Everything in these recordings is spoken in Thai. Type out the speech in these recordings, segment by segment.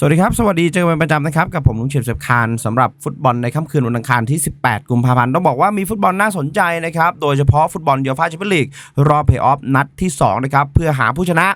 สวัสดีครับ สวัสดีเจอกันเป็นประจำนะครับ กับผมลุงเฉียบเสียบคานสำหรับฟุตบอลในค่ำคืนวันอังคารที่ 18 กุมภาพันธ์ต้องบอกว่ามีฟุตบอลน่าสนใจนะครับ โดยเฉพาะฟุตบอลยูฟ่าแชมเปี้ยนลีกรอบเพลย์ออฟนัดที่ 2 นะครับ เพื่อหาผู้ชนะ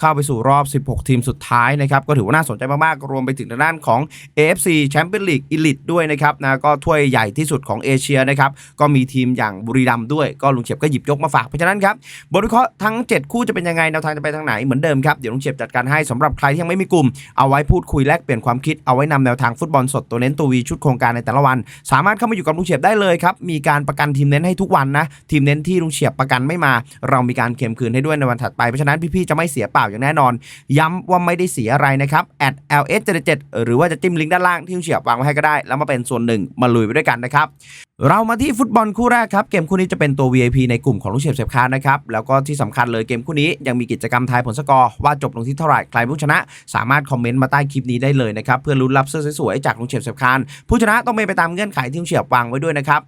เข้าไปสู่รอบ 16 ทีมสุดท้ายนะครับ ก็ถือว่าน่าสนใจมากๆ รวมไปถึงทางด้านของ AFC แชมเปี้ยนลีกอีลิตด้วยนะครับนะก็ถ้วยใหญ่ที่สุดของเอเชียนะครับก็มีทีมอย่างบุรีรัมย์ด้วยก็ลุงเฉียบก็หยิบยกมาฝากเพราะฉะนั้นครับบทวิเคราะห์ทั้ง 7 คู่จะเป็นยังไงแนวทางจะไปทางไหนเหมือนเดิมครับเดี๋ยวลุงเฉียบจัดการให้สำหรับใครที่ยังไม่มีกลุ่มเอาไว้พูดคุยแลกเปลี่ยนความคิดเอาไว้นำแนวทางฟุตบอลสดตัวเน้นตัววีชุดโครงการในแต่ละวัน สามารถเข้ามาอยู่กับลุงเฉียบได้เลยครับ มีการประกันทีมเน้นให้ทุกวันนะ ทีมเน้นที่ลุงเฉียบประกันไม่มา เรามีการเค็มคืนให้ด้วยในวันถัดไปเพราะฉะนั้นพี่ๆจะไม่เสียเปล่าอย่างแน่นอน ย้ำว่าไม่ได้เสียอะไรนะครับ at ls 7หรือว่าจะจิ้มลิงก์ด้านล่างที่ลุงเฉียบวางไว้ให้ก็ได้ แล้วมาเป็นส่วนหนึ่งมาลุยไปด้วยกันนะครับเรามาที่ฟุตบอลคู่แรกครับ เกมคู่นี้จะเป็นตัว VIP ในกลุ่มของลูกเฉียบเสียบคานนะครับ แล้วก็ที่สำคัญเลยเกมคู่นี้ยังมีกิจกรรมทายผลสกอร์ ว่าจบลงที่เท่าไหร่ใครผู้ชนะ สามารถคอมเมนต์มาใต้คลิปนี้ได้เลยนะครับเพื่อลุ้นรับเสื้อสวยๆจากลุงเฉียบเสียบคานผู้ชนะต้องเป็นไปตามเงื่อนไขที่ลุงเฉียบวางไว้ด้วยนะครับ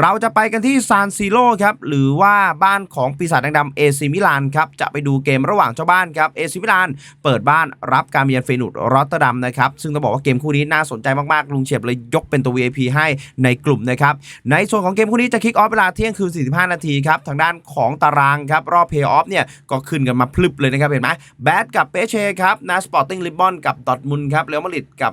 เราจะไปกันที่ซานซิโร่ครับหรือว่าบ้านของปีศาจแดงดำเอซิมิลานครับจะไปดูเกมระหว่างเจ้าบ้านครับเอซิมิลานเปิดบ้านรับการเยือนเฟนูดรอตเตอร์ดัมนะครับซึ่งต้องบอกว่าเกมคู่นี้น่าสนใจมากๆลุงเฉียบเลยยกเป็นตัว VIP ให้ในกลุ่มนะครับในส่วนของเกมคู่นี้จะคิกออฟเวลาเที่ยงคืน 45 นาทีครับทางด้านของตารางครับรอบเพย์ออฟเนี่ยก็ขึ้นกันมาพลึบเลยนะครับเห็นไหมแบดกับเปเช่ครับนะสปอร์ติ้งลิบบอนกับดอทมุนครับเรอัลมาดริดกับ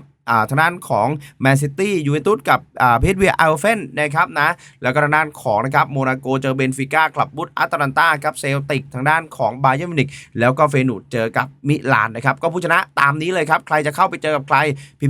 ทางด้านของแมนซิตี้ยูเวนตุสกับเพสเวียอัลเฟนนะครับนะแล้วก็ทางด้านของนะครับโมนาโกเจอเบนฟิก้าคลับบุตอัตแลนตาครับเซลติกทางด้านของบาเยอร์มิวนิกแล้วก็เฟนูดเจอกับมิลานนะครับก็ผู้ชนะตามนี้เลยครับใครจะเข้าไปเจอกับใคร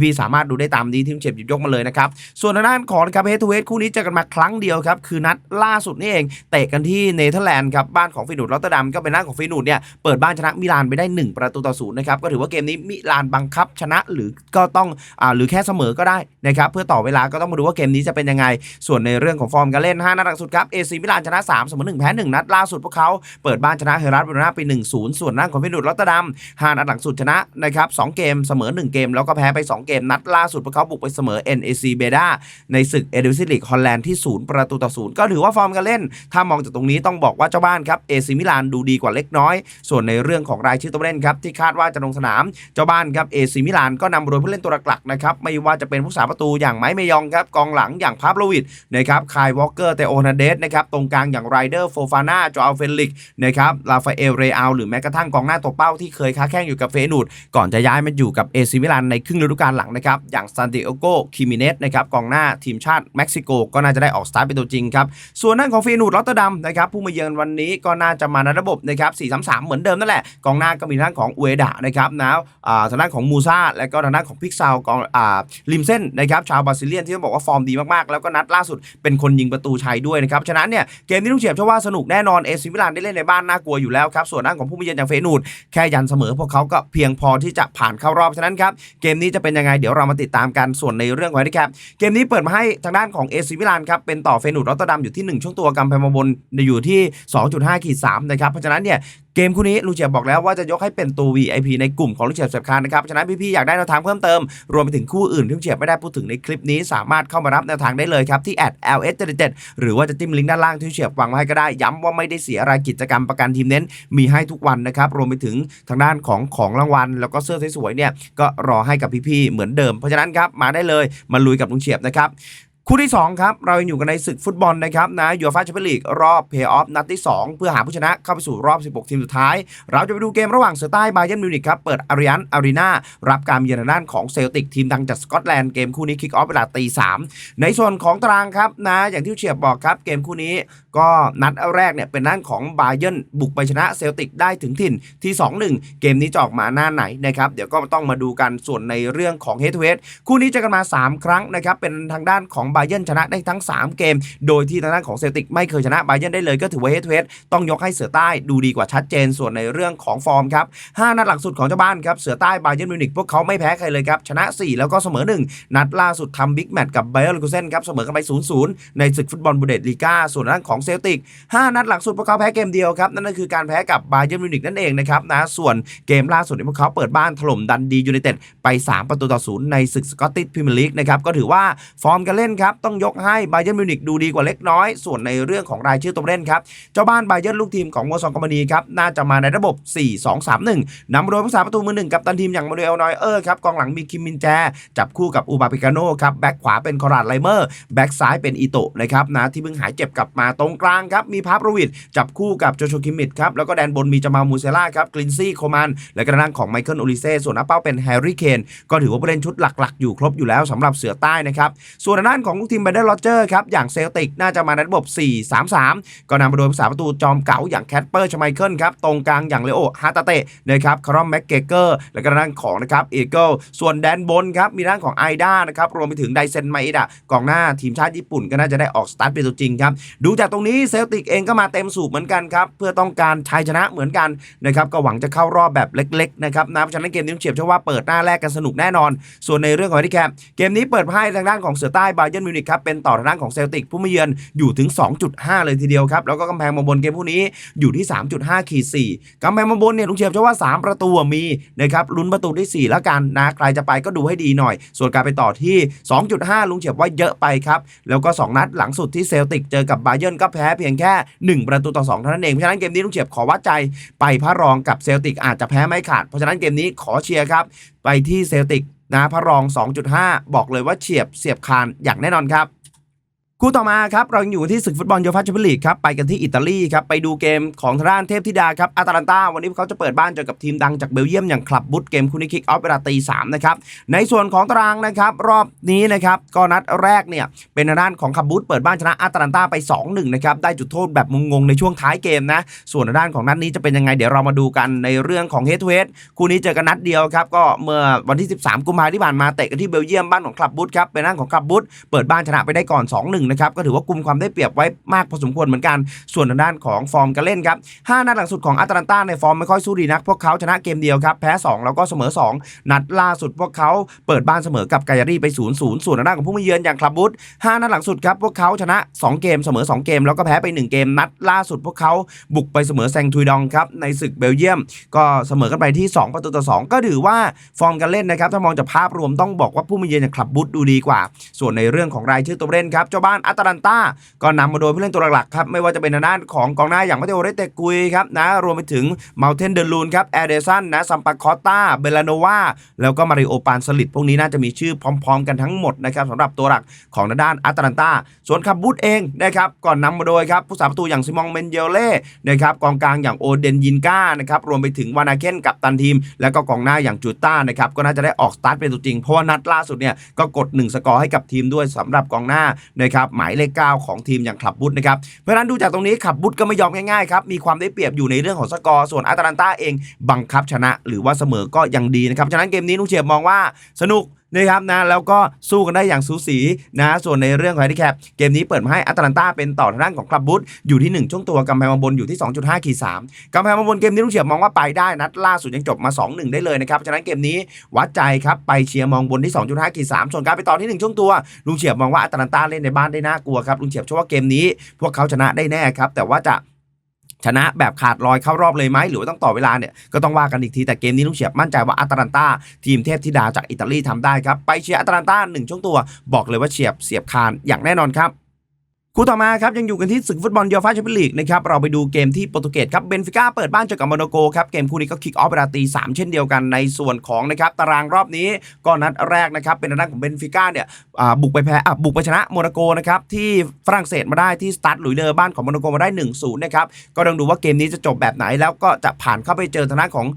พี่ๆสามารถดูได้ตามนี้ที่ผมเฉียบหยิบยกมาเลยนะครับส่วนทางด้านของนะครับเฮทูเฮดคู่นี้เจอกันมาครั้งเดียวครับคือนัดล่าสุดนี่เองเตะกันที่เนเธอร์แลนด์ครับบ้านของฟีนูดรอตเตอร์ดัมก็เป็นบ้าของฟีนูดเนี่ยเปิดบ้านชนะมิลานไปได้ 1 ประตูต่อศูนย์นะครับก็ถือว่าเกมนี้มิลานบังคับชนะหรือก็ต้องหรือแค่เสมอก็ได้นะครับเพื่อต่อเวลาก็ต้องมาดูว่าเกมนี้จะเป็นยังไง ส่วนในเรื่องของฟอร์มการเล่น 5 นัดหลังสุดครับเอซีมิลานชนะ3เสมอ1แพ้1นัดล่าสุดพวกเขาเปิดบ้านชนะเฮรัสเวโรนาไป 1-0 ส่วนด้านของฟีนูดรอตเตอร์ดัม5นัดหลังสุดชนะนะครับ2เกมเสมอ 1 เกม แล้วก็แพ้ไป 2 เกม นัดล่าสุดพวกเขาบุกไปเสมอ NAC เบด้าในศึกเอเดวิสลีกฮอลแลนด์ที่ 0 ประตูต่อศูนย์ก็ถือว่าฟอร์มการเล่น ถ้ามองจากตรงนี้ต้องบอกว่าเจ้าบ้านครับเอซิมิลานดูดีกว่าเล็กน้อย ส่วนในเรื่องของรายชื่อตัวเล่นครับที่คาดว่าจะลงสนามเจ้าบ้านครับเอซิมิลานก็นำโดยผู้เล่นตัวหลักนะครับไม่ว่าจะเป็นผู้สาประตูอย่างไมค์เมยองครับกองหลังอย่างพาบโลวิดนะครับคายวอลเกอร์เตโอนาเดสนะครับตรงกลางอย่างไรเดอร์โฟฟาน่าจออัลเฟลิกนะครับลาฟาเอลเรอัลหรือแม้กระทั่งกองหน้าตัวเป้าที่เคยค้าแข่งอยู่กับเฟนูดก่อนจะย้ายมาอยู่กับเอซิมิลานในครึ่งฤดูกาลหลังนะครับอย่างซานติเอโกคิมิเนสนะครับกองหน้าทีมชาติเม็กซิโกก็น่าจะได้ออกสตาร์ทเป็นตัวจริงครับส่วนด้านของเฟนูดรอตเตอร์ดัมนะครับผู้มาเยือนวันนี้ก็น่าจะมาในระบบนะครับ4-3-3 เหมือนเดิมนั่นแหละกองหน้าก็มีทางด้านของอเอดะนะครับนะอ่าทางด้านของมูซาและก็ทางด้านของพิกซาวกองอ่าริมเส้นนะครับชาวบราซิเลียนที่ต้องบอกว่าฟอร์มดีมากๆ แล้วก็นัดล่าสุดเป็นคนยิงประตูชัยด้วยนะครับฉะนั้นเนี่ยเกมที่ลุงเฉียบเชื่อว่าสนุกแน่นอนเอซิมิลานได้เล่นในบ้านน่ากลัวอยู่แล้วครับส่วนด้านของผู้มาเยือนอย่างเฟนูดแค่ยันเสมอพวกเขาก็เพียงพอที่จะผ่านเข้ารอบฉะนั้นครับเกมนี้จะเป็นยังไงเดี๋ยวเรามาติดตามกันส่วนในเรื่องของแฮนดิแคปเกมนี้เปิดมาให้ทางด้านของเอซิมิลานครับเป็นต่อเฟนูดรอตเตอร์ดัมอยู่ที่ 1 ช่วงตัวกำแพงมาบนอยู่ที่ 2.5ขีด3นะครับเพราะฉะนั้นเนี่ย เกมคู่นี้ลุงเฉียบบอกแล้วว่าจะยกให้เป็นตัว VIP ในกลุ่มของลุงเฉียบเสียบคานนะครับฉะนั้นพี่ๆอยากได้แนวทางเพิ่มเติม รวมไปถึงคู่อื่นที่ลุงเฉียบไม่ได้พูดถึงในคลิปนี้สามารถเข้ามารับแนวทางได้เลยครับที่ ls 7หรือว่าจะจิ้มลิงก์ด้านล่างที่ลุงเฉียบวางไว้ให้ก็ได้ ย้ำว่าไม่ได้เสียรายกิจกรรมประกันทีมเน้นมีให้ทุกวันนะครับรวมไปถึงทางด้านของของรางวัล แล้วก็เสื้อสวยๆเนี่ยก็รอให้กับพี่ๆเหมือนเดิมเพราะฉะนั้นครับมาได้เลยมาลุยกับลุงเฉียบนะครับ คู่ที่ 2 ครับ เรายังอยู่กันในศึกฟุตบอลนะครับนะยูฟ่าแชมเปี้ยนลีกรอบเพย์ออฟนัดที่ 2 เพื่อหาผู้ชนะเข้าไปสู่รอบ 16 ทีมสุดท้าย เราจะไปดูเกมระหว่างเสือใต้บาเย r n นมิวนิกครับ เปิดอาริยันอารีนารับการเยือนทางด้านของเซลติกทีมดังจากสกอตแลนด์เกมคู่นี้คิกออฟเวลาตีสามในส่วนของตารางครับนะอย่างที่เฉียบบอกครับเกมคู่นี้ก็นัดแรกเนี่ยเป็นด้านของบาเย r n บุกไปชนะเซลติกได้ถึงถิ่นที่ 2-1 เกมนี้จะออกมาหน้าไหนนะครับเดี๋ยวก็ต้องมาดูกันส่วนในเรื่องของเฮด o ูเฮดคู่นี้จะกันมา 3 ครั้งนะครับเป็นทางด้านของบาเย r n ชนะได้ทั้ง 3 เกม โดยที่ทางด้านของเซลติกไม่เคยชนะบาเย r n ได้เลยก็ถือว่าเฮดเฮดต้องยกให้เสือใต้ดูดีกว่าชัดเจนส่วนในเรื่องของฟอร์มครับ5นัดหลังสุดของเจ้าบ้านครับเสือใต้บาเยนมิวนิกพวกเขาไม่แพ้ใครเลยครับชนะ 4 แล้วก็เสมอ 1 นัดล่าสุดทำบิ๊กแมตช์กับไบเออร์ลูเซนครับเสมอกันไป0-0ในศึกฟุตบอลบูเดสลีกาส่วนด้านของเซลติก5นัดหลังสุดพวกเขาแพ้เกมเดียวครับนั่นก็คือการแพ้กับบาเย r n นมิวนิกนั่นเองนะครับนะส่วนเกมล่าสุดที่พวกเขาเปิดบ้านถล่มดันดียูไนเต็ดไป 3 ประตูต่อศูนย์ในศึกสกอตติชพรีเมียร์ลีกนะครับก็ถือว่าฟอร์มการเล่นครับครับต้องยกให้ไบเย r n มิวนิกดูดีกว่าเล็กน้อย ส่วนในเรื่องของรายชื่อตัวเล่นครับเจ้าบ้านไบเย r n ลูกทีมของวอร์ซองคอมพานีครับน่าจะมาในระบบ 4-2-3-1นำโดยผู้สาประตูมือหนึ่งกับตันทีมอย่างมานูเอลนอยเออร์ครับกองหลังมีคิมมินแจ จับคู่กับอูบาปิกาโนครับแบ็คขวาเป็นคอราดไลเมอร์แบ็คซ้ายเป็นอิโตะนะครับนะที่เพิ่งหายเจ็บกลับมาตรงกลางครับมีพาร์โรวิดจับคู่กับโจโชคิมมิดครับแล้วก็แดนบนมีจามามูเซล่าครับกลินซี่โคมันและกระนั้นของไมเคิลโอลิเซ่ส่วนหน้าเป้าเป็นแฮร์รี่เคนก็ถือว่าผู้เล่นชุดหลักๆ อยู่ครบอยู่แล้วสำหรับเสือใต้นะครับส่วนด้านของลูกทีมแบนเดอร์โรเจอร์ครับ อย่างเซลติกน่าจะมาในระบบ 4-3-3 ก็นำมาโดยผู้สาประตูจอมเก๋าอย่างแคทเปอร์ชไมเคิลครับ ตรงกลางอย่างเลโอฮาตาเตะนะครับคารอมแม็กเกเกอร์ และกระนั้นของนะครับเอเกิลส่วนแดนบนครับมีด้านของไอด้านะครับรวมไปถึงไดเซนไมดะกองหน้าทีมชาติญี่ปุ่นก็น่าจะได้ออกสตาร์ทเป็นตัวจริงครับดูจากตรงนี้เซลติกเองก็มาเต็มสูบเหมือนกันครับเพื่อต้องการชัยชนะเหมือนกันนะครับก็หวังจะเข้ารอบแบบเล็กๆนะครับนะเพราะฉะนั้นเกมนี้เฉียบเชื่อว่าเปิดหน้าแรกกันสนุกแน่นอน ส่วนในเรื่องของที่แคปเกมนี้เปิดให้ทางด้านของเสือใต้บาเย r n มิวนิกครับเป็นต่อทางด้านของเซลติกผู้มาเยือนอยู่ถึง 2.5 เลยทีเดียวครับ แล้วก็กำแพงมาบนเกมพวกนี้อยู่ที่ 3.5ขีด4กำแพงมาบนเนี่ยลุงเฉียบเชื่อว่า 3 ประตูมีนะครับลุ้นประตูที่ 4 แล้วกันนะใครจะไปก็ดูให้ดีหน่อย ส่วนการไปต่อที่ 2.5 ลุงเฉียบว่าเยอะไปครับแล้วก็ 2 นัดหลังสุดที่เซลติกเจอกับบาเย r n ก็แพ้เพียงแค่ 1 ประตูต่อ2เท่านั้นเองเพราะฉะนั้นเกมนี้ลุงเฉียบขอวัดใจไปพระรองกับเซลติกอาจจะแพ้ไม่ขาดเพราะฉะนั้นเกมนี้ขอเชียร์ครับไปที่เซลติก นะพระรอง 2.5 บอกเลยว่าเฉียบเสียบคานอย่างแน่นอนครับ คู่ต่อมาครับเรายังอยู่ที่ศึกฟุตบอลโยฟาแชมเปี้ยนลีกครับไปกันที่อิตาลีครับไปดูเกมของทางด้านเทพธิดาครับอาตาลันตาวันนี้เขาจะเปิดบ้านเจอกับทีมดังจากเบลเยียมอย่างคลับบุตเกมคู่นี้คิกออฟเวลาตีสามนะครับในส่วนของตารางนะครับรอบนี้นะครับก็นัดแรกเนี่ยเป็นทางด้านของคลับบุตเปิดบ้านชนะอาตาลันตาไป 2-1นะครับได้จุดโทษแบบงงๆในช่วงท้ายเกมนะส่วนทางด้านของนัดนี้จะเป็นยังไงเดี๋ยวเรามาดูกันในเรื่องของเฮดทูเฮดคู่นี้เจอกันนัดเดียวครับก็เมื่อวันที่ 13 กุมภาพันธ์ที่ผ่านมาเตะกันที่เบลเยียมบ้านของคลับบุตครับเป็นด้านของคลับบุตเปิดบ้านชนะไปได้ก่อน 2-1นะครับก็ถือว่ากุมความได้เปรียบไว้มากพอสมควรเหมือนกัน ส่วนทางด้านของฟอร์มการเล่นครับ5นัดหลังสุดของอาตาลันตาในฟอร์มไม่ค่อยสู้ดีนัก พวกเขาชนะเกมเดียวครับแพ้ 2 แล้วก็เสมอ 2 นัดล่าสุดพวกเขาเปิดบ้านเสมอกับกายารีไป0 0ส่วนทางด้านของผู้มาเยือนอย่างคลับบุต5นัดหลังสุดครับพวกเขาชนะ 2 เกมเสมอ 2 เกม แล้วก็แพ้ไป 1 เกมนัดล่าสุดพวกเขาบุกไปเสมอแซงทุยดองครับในศึกเบลเยียม ก็เสมอกันไปที่ 2 ประตูต่อ 2 ก็ถือว่าฟอร์มการเล่นนะครับถ้ามองจากภาพรวมต้องบอกว่าผู้มาเยือนอย่างคลับบุตดูดีกว่า ส่วนในเรื่องของรายชื่อตัวเล่นครับเจ้าบ้านอาตาลันตาก็นำมาโดยผู้เล่นตัวหลักๆครับไม่ว่าจะเป็นทางด้านของกองหน้าอย่างมาเตโอเรเตกุยครับนะรวมไปถึงเมาลเทนเดลูนครับแอเดซันนะซัมปาคอตตาเบลาโนวาแล้วก็มาริโอปานสลิดพวกนี้น่าจะมีชื่อพร้อม ๆ กันทั้งหมดนะครับสำหรับตัวหลักของทางด้านอาตาลันตาส่วนคาบูตเองนะครับก่อนนำมาโดยครับผู้สาประตูอย่างซิมองเมนเยเล่นะครับกองกลางอย่างโอเดนยินก้านะครับรวมไปถึงวานาเคนกับตันทีม แล้วก็กองหน้าอย่างจูต้านะครับก็น่าจะได้ออกสตาร์ทเป็นตัวจริงเพราะว่านัดล่าสุดเนี่ยก็กด 1 สกอร์ให้กับทีมด้วยสำหรับกองหน้านะครับหมายเลข9ของทีมอย่างคลับบุตนะครับเพราะฉะนั้นดูจากตรงนี้ขับบุตก็ไม่ยอมง่ายๆครับมีความได้เปรียบอยู่ในเรื่องของสกอร์ส่วนอาตาลันตาเองบังคับชนะ หรือว่าเสมอก็ยังดีนะครับฉะนั้นเกมนี้ลุงเฉียบมองว่าสนุก นะครับนะแล้วก็สู้กันได้อย่างสูสีนะส่วนในเรื่องของแฮนดิแคปเกมนี้เปิดมาให้อาตาลันตาเป็นต่อทางด้านของคลับบุตอยู่ที่ 1 ช่วงตัวกำแพงมาบนอยู่ที่ 2.5ขีด3กำแพงมาบนเกมนี้ลุงเฉียบมองว่าไปได้นัดล่าสุดยังจบมา 2-1 ได้เลยนะครับฉะนั้นเกมนี้วัดใจครับไปเชียร์มองบนที่ 2.5ขีด3ส่วนการไปต่อที่ 1 ช่วงตัวลุงเฉียบมองว่าอาตาลันตาเล่นในบ้านได้น่ากลัวครับลุงเฉียบเชื่อว่าเกมนี้ พวกเขาชนะได้แน่ครับแต่ว่าจะ ชนะแบบขาดลอยเข้ารอบเลยไหมหรือว่าต้องต่อเวลาเนี่ยก็ต้องว่ากันอีกทีแต่เกมนี้ลุงเฉียบมั่นใจว่าอัตแลันตาทีมเทพธิดาจากอิตาลีทำได้ครับไปเชียร์อัตแลันตาหนึ่งช่วงตัวบอกเลยว่าเฉียบเสียบคานอย่างแน่นอนครับ คู่ต่อมาครับยังอยู่กันที่ศึกฟุตบอลยูฟ่าแชมเปี้ยนลีกนะครับเราไปดูเกมที่โปรตุเกสครับเบนฟิก้าเปิดบ้านเจอกับโมนาโกครับเกมคู่นี้ก็คิกออฟเวลาตีสามเช่นเดียวกันในส่วนของนะครับตารางรอบนี้ก็นัดแรกนะครับเป็นทางด้านของเบนฟิก้าเนี่ยบุกไปแพ้อะบุกไปชนะโมนาโกนะครับที่ฝรั่งเศสมาได้ที่สตาร์ทหลุยเดอร์บ้านของโมนาโกมาได้1นศูนย์นะครับก็ต้องดูว่าเกมนี้จะจบแบบไหนแล้วก็จะผ่านเข้าไปเจอทางด้านของ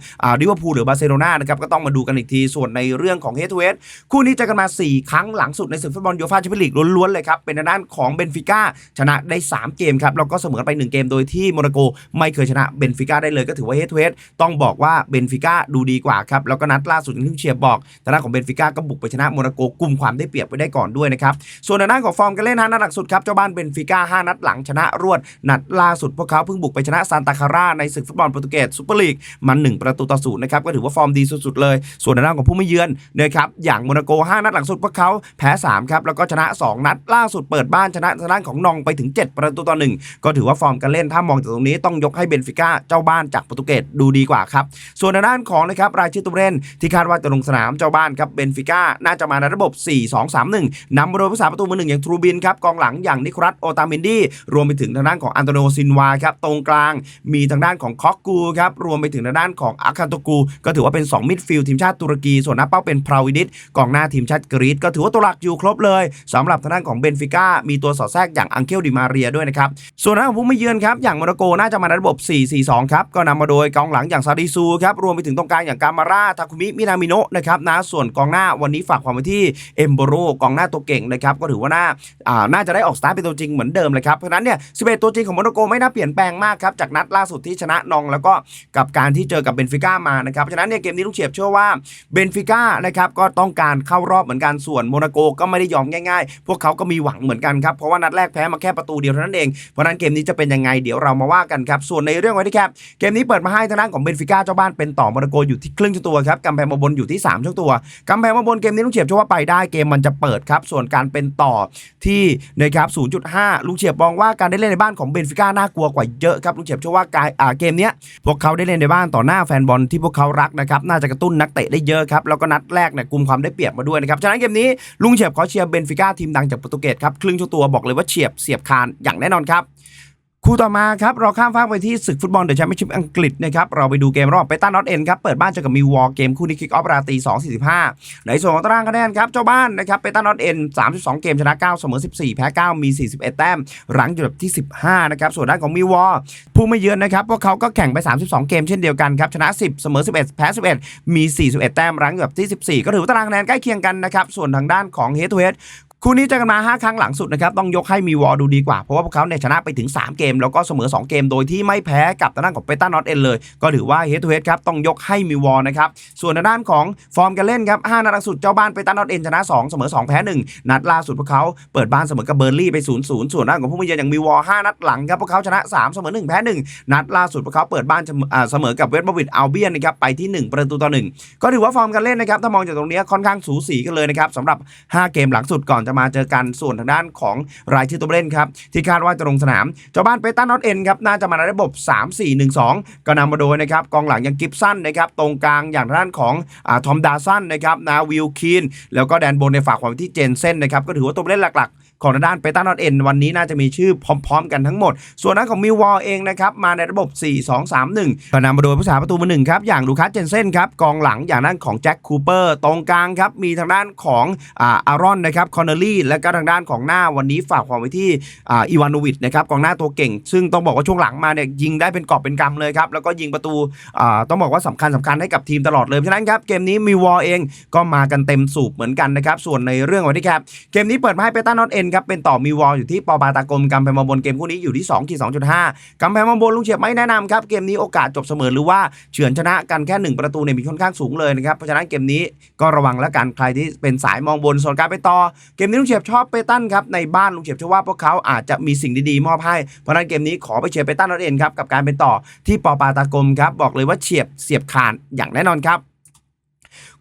ลิเวอร์พูลหรือบาร์เซโลนานะครับก็ต้องมาดูกันอีกทีส่วนในเรื่องของเฮดทูเฮดคู่นี้เจอกันมา 4 ครั้งหลังสุดในศึกฟุตบอลยูฟ่าแชมเปี้ยนลีกล้วนๆเลยครับเป็นทางด้านของเบนฟิก้าชนะได้ 3 เกมครับแล้วก็เสมอไป 1 เกมโดยที่โมนาโกไม่เคยชนะเบนฟิก้าได้เลยก็ถือว่าเฮดทูเฮดต้องบอกว่าเบนฟิก้าดูดีกว่าครับแล้วก็นัดล่าสุดอย่างที่เชียร์บอกทางด้านของเบนฟิก้าก็บุกไปชนะโมนาโกกลุ่มความได้เปรียบไปได้ก่อนด้วยนะครับส่วนทางด้านของฟอร์มการเล่นห้านัดหลังสุดครับเจ้าบ้านเบนฟิก้า5นัดหลังชนะรวดนัดล่าสุดพวกเขาเพิ่งบุกไปชนะซานตาคาร่าในศึกฟุตบอลโปรตุเกสซูเปอร์ลีกมัน1ประตูต่อศูนย์นะครับก็ถือว่าฟอร์มดีสุดๆเลย ส่วนทางด้านของผู้ไม่เยือนนะครับอย่างโมนาโก 5 นัดหลังสุดพวกเขาแพ้3ครับแล้วก็ชนะ 2 นัดล่าสุดเปิดบ้านชนะทางด้านของของนองไปถึง 7 ประตูต่อหนึ่งก็ถือว่าฟอร์มการเล่นถ้ามองจากตรงนี้ต้องยกให้เบนฟิก้าเจ้าบ้านจากโปรตุเกสดูดีกว่าครับ ส่วนทางด้านของนะครับรายชื่อตัวเล่นที่คาดว่าจะลงสนามเจ้าบ้านครับเบนฟิก้าน่าจะมาในระบบ 4-2-3-1นำมาโดยผู้สาประตูมือหนึ่งอย่างทรูบินครับกองหลังอย่างนิโคลัสโอตาเมนดี้รวมไปถึงทางด้านของอันโตโนซินวาครับตรงกลางมีทางด้านของคอกกูครับรวมไปถึงทางด้านของอาคันโตกู ก็ถือว่าเป็น 2 มิดฟิลด์ทีมชาติตุรกี ส่วนหน้าเป้าเป็นพราวิดิตกองหน้าทีมชาติกรีซก็ถือว่าตัวหลักอยู่ครบเลยสำหรับทางด้านของเบนฟิก้ามีตัวสอดแทรกอย่างอังเคลดิมาเรียด้วยนะครับ ส่วนทางด้านของผู้มาเยือนครับ อย่างโมนาโกน่าจะมาในระบบ 4-4-2 ครับ ก็นำมาโดยกองหลังอย่างซาดิซูครับ รวมไปถึงตรงกลางอย่างกามาร่า ทาคุมิ มินามิโนะนะครับนะ ส่วนกองหน้าวันนี้ฝากความไว้ที่เอมโบโรกองหน้าตัวเก่งนะครับ ก็ถือว่าน่าอ่าน่าจะได้ออกสตาร์ทเป็นตัวจริงเหมือนเดิมเลยครับ เพราะฉะนั้นเนี่ย11ตัวจริงของโมนาโกไม่น่าเปลี่ยนแปลงมากครับจากนัดล่าสุดที่ชนะนองแล้วก็กับการที่เจอกับเบนฟิก้ามานะครับเพราะฉะนั้นเนี่ยเกมนี้ลูกเฉียบเชื่อว่าเบนฟิก้านะครับก็ต้องการเข้ารอบเหมือนกันส่วนโมนาโกก็ไม่ได้ยอมง่ายๆ พวกเขาก็มีหวังเหมือนกันครับเพราะว่านัดแรกแพ้มาแค่ประตูเดียวเท่านั้นเองเพราะนั้นเกมนี้จะเป็นยังไงเดี๋ยวเรามาว่ากันครับส่วนในเรื่องไว้ที่แคปเกมนี้เปิดมาให้ทางด้านของเบนฟิก้าเจ้าบ้านเป็นต่อโมนาโกอยู่ที่ครึ่งชั่วตัวครับกำแพงมาบนอยู่ที่3ชั่วตัวกำแพงมาบนเกมนี้ลูกเฉียบเชื่อว่าไปได้เกมมันจะเปิดครับส่วนการเป็นต่อที่นะครับ 0.5 ลูกเฉียบมองว่าการได้เล่นในบ้านของเบนฟิก้าน่ากลัวกว่าเยอะครับลูกเฉียบเชื่อว่าการอ่าเกมเนี้ยพวกเขาได้เล่นในบ้านต่อหน้าแฟนบอลที่พวกเขารักนะครับน่าจะกระตุ้นนักเตะได้เยอะครับแล้วก็นัดแรกเนี่ยกลุ่มความได้เปรียบมาด้วยนะครับฉะนั้นเกมนี้ลุงเฉียบขอเชียร์เบนฟิก้าทีมดังจากโปรตุเกสครับครึ่งชั่วตัวบอกเลยว่าเฉียบเสียบคานอย่างแน่นอนครับคู่ต่อมาครับเราข้ามฟากไปที่ศึกฟุตบอลเดอะแชมเปี้ยนชิพอังกฤษนะครับเราไปดูเกมรอบเปตันนอตเอ็นครับเปิดบ้านเจอกับมิววอลเกมคู่นี้คิกออฟราตี2.45 ในส่วนของตารางคะแนนครับเจ้าบ้านนะครับเปตันนอตเอ็น32 เกมชนะ9เสมอ14 แพ้ 9 มี 41 แต้มหลังอยู่แบบที่ 15นะครับส่วนด้านของมิววอลผู้ไมาเยือนนะครับพวกเขาก็แข่งไป 32 เกมเช่นเดียวกันครับชนะ 10 เสมอ 11 แพ้ 11 มี 41 แต้มรั้งอยู่แบบที่ 14 ก็ถือว่าตารางคะแนนใกล้เคียงกันนะครับส่วนทางด้านของเฮดทูเฮด คู่นี้เจอกันมา 5 ครั้งหลังสุดนะครับต้องยกให้มีวอลดูดีกว่า เพราะว่าพวกเขาเนี่ยชนะไปถึง 3 เกม แล้วก็เสมอ 2 เกมโดยที่ไม่แพ้กับทางด้านของเปตันนอตเอ็นเลย ก็ถือว่าเฮดทูเฮดครับต้องยกให้มีวอลนะครับส่วนทางด้านของฟอร์มการเล่นครับ5นัดลังสุดเจ้าบ้านเปตันนอตเอ็นชนะ 2 เสมอ 2 แพ้ 1 นัดล่าสุดพวกเขาเปิดบ้านเสมอกับเบอร์ลี่ไป0-0ส่วนด้านของผู้มาเยือนอย่างมีวอล5นัดหลังครับพวกเขาชนะ 3 เสมอ 1 แพ้ 1 นัดล่าสุดพวกเขาเปิดบ้านเสมออ่าเสมอกับเวสต์บรอวิทอัลเบียนนะครับไปที่ 1 ประตูต่อ1ก็ถือว่าฟอร์มการเล่นนะครับถ้ามองจากตรงนี้ค่อนข้างสูสีกันเลยนะครับสำหรับ 5 เกมหลังสุดก่อนจะมาเจอกันส่วนทางด้านของรายชื่อตัวเล่นครับที่คาดว่าจะลงสนามเจ้าบ้านเปตันนอตเอ็นครับน่าจะมาในระบบ 3-4-1-2 ก็นำมาโดยนะครับกองหลังอย่างกิฟสันนะครับตรงกลางอย่างทางด้านของอทอมดาสันนะครับนาวิลคีนแล้วก็แดนบนในฝากความที่เจนเซนนะครับก็ถือว่าตัวเล่นหลักๆ ของทางด้านเปตันนอตเอ็นวันนี้น่าจะมีชื่อพร้อมๆ กันทั้งหมด ส่วนด้นของมิววอลเองนะครับมาในระบบ 4-2-3-1 ก็นำมาโดยผู้สาประตูมือหนึ่งครับอย่างลูคัสเจนเซนครับกองหลังอย่างด้านของแจ็คคูเปอร์ตรงกลางครับมีทางด้านของอารอนนะครับคอนเนอรี่และก็ทางด้านของหน้าวันนี้ฝากความไว้ที่อีวานโนวิชนะครับกองหน้าตัวเก่ง ซึ่งต้องบอกว่าช่วงหลังมาเนี่ยยิงได้เป็นกอบเป็นกำเลยครับแล้วก็ยิงประตูต้องบอกว่าสำคัญสำคัญให้กับทีมตลอดเลยฉะนั้นครับเกมนี้มีวอลเองก็มากันเต็มสูบเหมือนกันนะครับส่วนในเรื่องวันที่ครับเกมนี้เปิดมาให้เปตันนอตเอ็นครับเป็นต่อมีวอลอยู่ที่ปอปาตากรมกำแพงมาบนเกมคู่นี้อยู่ที่2ขีด2.5กำแพงมาบนลุงเฉียบไม่แนะนำครับเกมนี้โอกาสจบเสมอหรือว่าเฉือนชนะกันแค่หนึ่งประตูเนี่ยมีค่อนข้างสูงเลยนะครับเพราะฉะนั้นเกมนี้ก็ระวังแล้วกันใครที่เป็นสายมองบนส่วนการไปต่อ เกมนี้ลุงเฉียบชอบเปตันครับในบ้านลุงเฉียบเชื่อว่าพวกเขาอาจจะมีสิ่งดีๆมอบให้เพราะฉะนั้นเกมนี้ขอไปเชียร์เปตันนั่นเองครับกับการเป็นต่อที่ปอปาตากรมครับบอกเลยว่าเฉียบเสียบคานอย่างแน่นอนครับ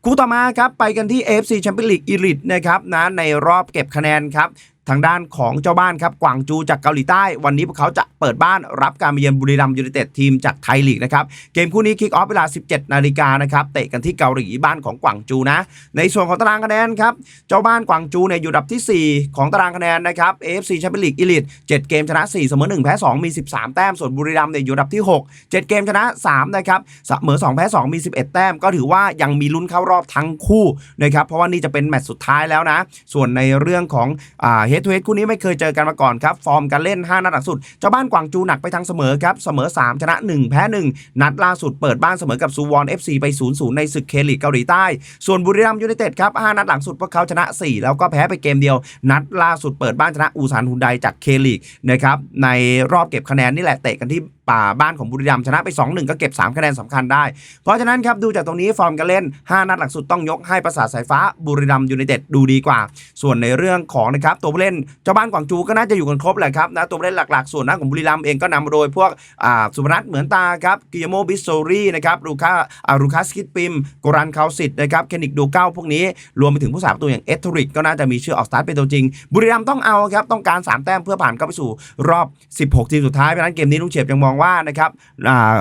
คู่ต่อมาครับไปกันที่ AFC Champions League Elite นะครับนะในรอบเก็บคะแนนครับทางด้านของเจ้าบ้านครับกวางจูจากเกาหลีใต้ วันนี้พวกเขาจะเปิดบ้านรับการมาเยือนบุรีรัมย์ยูไนเต็ดทีมจากไทยลีกนะครับเกมคู่นี้คิกออฟเวลา 17 นาฬิกานะครับเตะกันที่เกาหลีบ้านของกวางจูนะ ในส่วนของตารางคะแนนครับเจ้าบ้านกวางจูเนี่ยอยู่ดับทีสี่4 ของตารางคะแนนนะครับ AFC Champions League Elite 7เกมชนะ 4 เสมอ 1 แพ้ 2 มี 13 แต้มส่วนบุรีรัมย์เนี่ยอยู่ดับที่ 6 7 เกมชนะ3นะครับเสมอ 2 แพ้ 2 มี 11 แต้ม ก็ถือว่ายังมีลุ้นเข้ารอบทั้งคู่นะครับเพราะว่านี่จะเป็นแมตช์สุดท้ายแล้วนะส่วนในเรื่องของอ่าเฮดทูเฮดคู่นี้ไม่เคยเจอกันมาก่อนครับ ฟอร์มการเล่น 5 นัดหลังสุด เจ้าบ้านกวางจูหนักไปทางเสมอครับ เสมอ 3 ชนะ 1 แพ้ 1 นัดล่าสุดเปิดบ้านเสมอกับซูวอน FC ไป 0-0 ในศึกเคลีกเกาหลีใต้ ส่วนบุรีรัมย์ยูไนเต็ดครับ 5 นัดหลังสุดพวกเขาชนะ 4 แล้วก็แพ้ไปเกมเดียว นัดล่าสุดเปิดบ้านชนะอูซานฮุนไดจากเคลีกนะครับในรอบเก็บคะแนนนี่แหละเตะกันที่ป่าบ้านของบุรีรัมย์ชนะไป 2-1 ก็เก็บ 3 คะแนนสำคัญได้ เพราะฉะนั้นครับดูจากตรงนี้ฟอร์มการเล่น 5 นัดหลังสุดต้องยกให้ประสาทสายฟ้าบุรีรัมย์ยูไนเต็ดดูดีกว่า ส่วนในเรื่องของนะครับตัวผู้เล่นเจ้าบ้านกวางจูก็น่าจะอยู่กันครบแหละครับนะตัวผู้เล่นหลักๆ ส่วนหน้าของบุรีรัมย์เองก็นำมาโดยพวกอ่าสุพนัทเหมือนตาครับกิยโมบิสโซรีนะครับลูคาอ่าลูคัสคิดปิมกรันคาสิตนะครับเคนิกดูเก้าพวกนี้รวมไปถึงผู้สาประตูอย่างเอทริกก็น่าจะมีชื่อออกสตาร์ทเป็นตัวจริง บุรีรัมย์ต้องเอาครับต้องการ 3 แต้มเพื่อผ่านเข้าไปสู่รอบ 16 ทีมสุดท้ายเพราะนั้นเกมนี้ลุงเฉียบยังมองว่านะครับ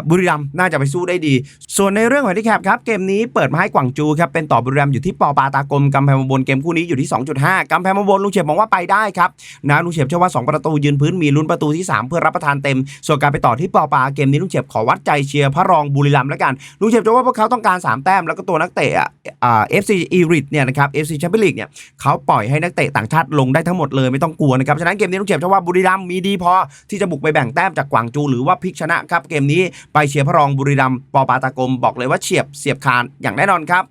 บุรีรัมย์น่าจะไปสู้ได้ดี ส่วนในเรื่องของที่แคปครับเกมนี้เปิดมาให้กวางจูครับเป็นต่อบุรีรัมย์อยู่ที่ปอปาตากลมกำแพงมบนเกมคู่นี้อยู่ที่ 2.5กำแพงมบนลุงเฉียบมองว่าไปได้ครับนะลุงเฉียบเชื่อว่า 2 ประตูยืนพื้นมีลุ้นประตูที่ 3 เพื่อรับประทานเต็ม ส่วนการไปต่อที่ปอปาเกมนี้ลุงเฉียบขอวัดใจเชียร์พระรองบุรีรัมย์แล้วกันลุงเฉียบเชื่อว่าพวกเขาต้องการ 3 แต้มแล้วก็ตัวนักเตะอะอ่า FC อีริทเนี่ยนะครับ FC แชมเปี้ยนลีกเนี่ยเขาปล่อยให้นักเตะต่างชาติลงได้ทั้งหมดเลยไม่ต้องกลัวนะครับฉะนั้นเกมนี้ลุงเฉียบเชื่อว่าบุรีรัมมีดีพอที่จะบุกไปแบ่งแต้มจากกวางจูหรือว่าพลิกชนะครับเกมนี้ไปเชียร์พระรองบุรีรัมย์ปอปาตากมบอกเลยว่าเฉียบเสียบคานอย่างแน่นอนครับ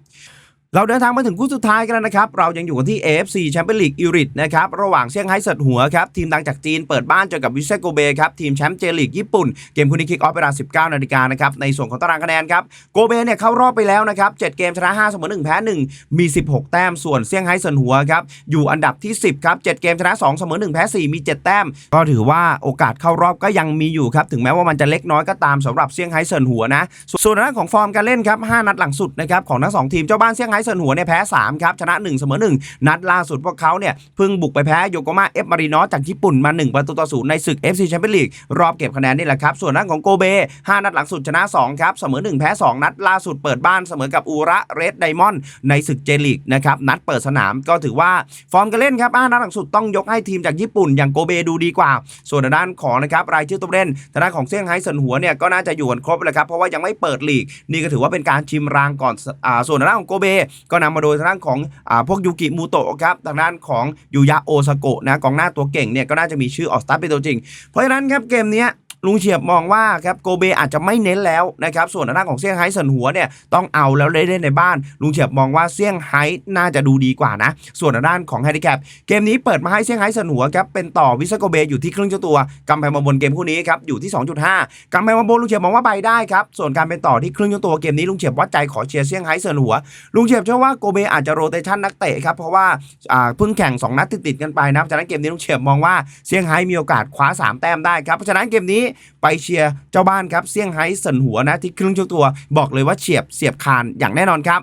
เราเดินทางมาถึงคู่สุดท้ายกันแล้วนะครับ เรายังอยู่กันที่ AFC Champions League อิริตนะครับ ระหว่างเซี่ยงไฮ้เสิร์ตหัวครับ ทีมดังจากจีนเปิดบ้านเจอกับวิเซโกเบครับ ทีมแชมป์เจลีกญี่ปุ่น เกมคู่นี้คิกออฟเวลา 19 นาฬิกานะครับ ในส่วนของตารางคะแนนครับ โกเบเนี่ยเข้ารอบไปแล้วนะครับ 7 เกมชนะ 5 เสมอ 1 แพ้ 1 มี 16 แต้ม ส่วนเซี่ยงไฮ้เสิร์ตหัวครับ อยู่อันดับที่ 10 ครับ 7 เกมชนะ 2 เสมอ 1 แพ้ 4 มี 7 แต้ม ก็ถือว่าโอกาสเข้ารอบก็ยังมีอยู่ครับ ถึงแม้ว่ามันจะเล็กน้อยก็ตามสำหรับเซี่ยงไฮ้เซินหัวนะ ส่วนด้านของฟอร์มการเล่นครับ5นัดหลังสุดนะครับของทั้งสองทีมเจ้าบ้านเซี่ยงไฮเซินหัวเนี่ยแพ้3ครับชนะ1เสมอ1นัดล่าสุดพวกเขาเนี่ยเพิ่งบุกไปแพ้โยโกมาเอฟมารีนอสจากญี่ปุ่นมา 1 ประตูต่อศูนย์ในศึก FC แชมเปี้ยนลีกรอบเก็บคะแนนนี่แหละครับส่วนด้านของโกเบ5นัดหลังสุดชนะ2ครับเสมอ1แพ้2 นัดล่าสุดเปิดบ้านเสมอกับอูระเรดไดมอนด์ในศึกเจลีกนะครับนัดเปิดสนามก็ถือว่าฟอร์มการเล่นครับ5นัดหลังสุดต้องยกให้ทีมจากญี่ปุ่น อย่างโกเบดูดีกว่า ส่วนด้านของนะครับรายชื่อตัวเล่นทางด้านของเซี่ยงไฮ้เซินหัวเนี่ยก็น่าจะอยู่กันครบเลยครับเพราะว่ายังไม่เปิดลีกนี่ก็ถือว่าเป็นการชิมรางก่อนอ่าส่วนด้านของโกเบก็นำมาโดยทางด้านของอพวกยูกิมูโตะครับทางด้านของยูยะโอซาโกะนะกองหน้าตัวเก่งเนี่ยก็น่าจะมีชื่อออกสตาร์ทเป็นตัวจริง เพราะฉะนั้นครับเกมเนี้ย ลุงเฉียบมองว่าครับโกเบอาจจะไม่เน้นแล้วนะครับส่วนทางด้าของเซี่ยงไฮ้เซินหัวเนี่ยต้องเอาแล้วเล่นในบ้าน ลุงเฉียบมองว่าเซี่ยงไฮ้น่าจะดูดีกว่านะ ส่วนด้านของแฮนดิแคปเกมนี้เปิดมาให้เซี่ยงไฮ้เซินหัวครับเป็นต่อวิสโกเบอยู่ที่ครึ่งเจ้าตัวกำแพงมาบนเกมคู่นี้ครับอยู่ที่ 2.5กำแพงมาบนลุงเฉียบมองว่าไปได้ครับส่วนการเป็นต่อที่ครึ่งเจ้าตัวเกมนี้ลุงเฉียบวัดใจขอเชียร์เซี่ยงไฮ้เซินหัว ลุงเฉียบเชื่อว่าโกเบอาจจะโรเตชันนักเตะครับเพราะว่าอ่าเพิ่งแข่ง2นัดติดๆกันไปนะครับฉะนั้นเกมนี้ลุงเฉียบมองว่าเซี่ยงไฮ้มีโอกาสคว้า3 แต้มได้ครับเพราะฉะนั้นเกมนี้ไปเชียร์เจ้าบ้านครับเซี่ยงไฮ้เซินหัวนะที่ครึ่งชั่วตัว บอกเลยว่าเฉียบเสียบคานอย่างแน่นอนครับ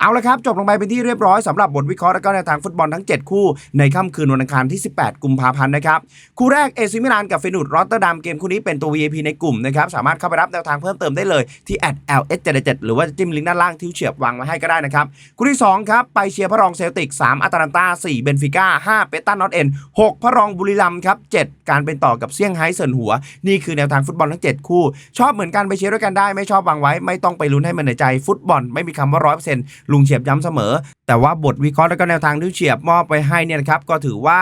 เอาละครับจบลงไปเป็นที่เรียบร้อยสำหรับบทวิเคราะห์และก็แนวทางฟุตบอลทั้ง 7 คู่ในค่ำคืนวันอังคารที่ 18 กุมภาพันธ์นะครับคู่แรกเอซิมิลานกับเฟนุดรอตเตอร์ดัมเกมคู่นี้เป็นตัว VIP ในกลุ่มนะครับสามารถเข้าไปรับแนวทางเพิ่มเติมได้เลยที่ @ls77 หรือว่าจิ้มลิงก์ด้านล่างที่เฉียบวางมาให้ก็ได้นะครับคู่ที่2ครับไปเชียร์พระรองเซลติก 3อัตแลนตา4เบนฟิก้า5เปตันนอตเอ็น6พระรองบุรีรัมย์ครับ7การเป็นต่อกับเซี่ยงไฮ้เซินหัว นี่คือแนวทางฟุตบอลทั้ง 7 คู่ ชอบเหมือนกันไปเชียร์ด้วยกันได้ไม่ชอบวางไว้ ไม่ต้องไปลุ้นให้มันเหนื่อยใจฟุตบอลไม่มีคำว่าร้อยเปอร์เซ็นต์ลุงเฉียบย้ำเสมอ แต่ว่าบทวิเคราะห์และก็แนวทางที่เฉียบมอบไปให้เนี่ยนะครับก็ถือว่า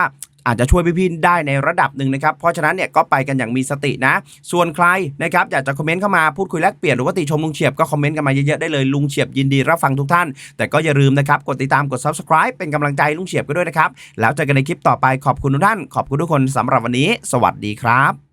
อาจจะช่วยพี่ๆได้ในระดับหนึ่งนะครับ เพราะฉะนั้นเนี่ยก็ไปกันอย่างมีสตินะ ส่วนใครนะครับอยากจะคอมเมนต์เข้ามาพูดคุยแลกเปลี่ยนหรือว่าติชมลุงเฉียบก็คอมเมนต์กันมาเยอะๆได้เลยลุงเฉียบยินดีรับฟังทุกท่าน แต่ก็อย่าลืมนะครับกดติดตามกด subscribe เป็นกำลังใจลุงเฉียบก็ด้วยนะครับ แล้วเจอกันในคลิปต่อไปขอบคุณทุกท่าน ขอบคุณทุกคนสำหรับวันนี้ สวัสดีครับ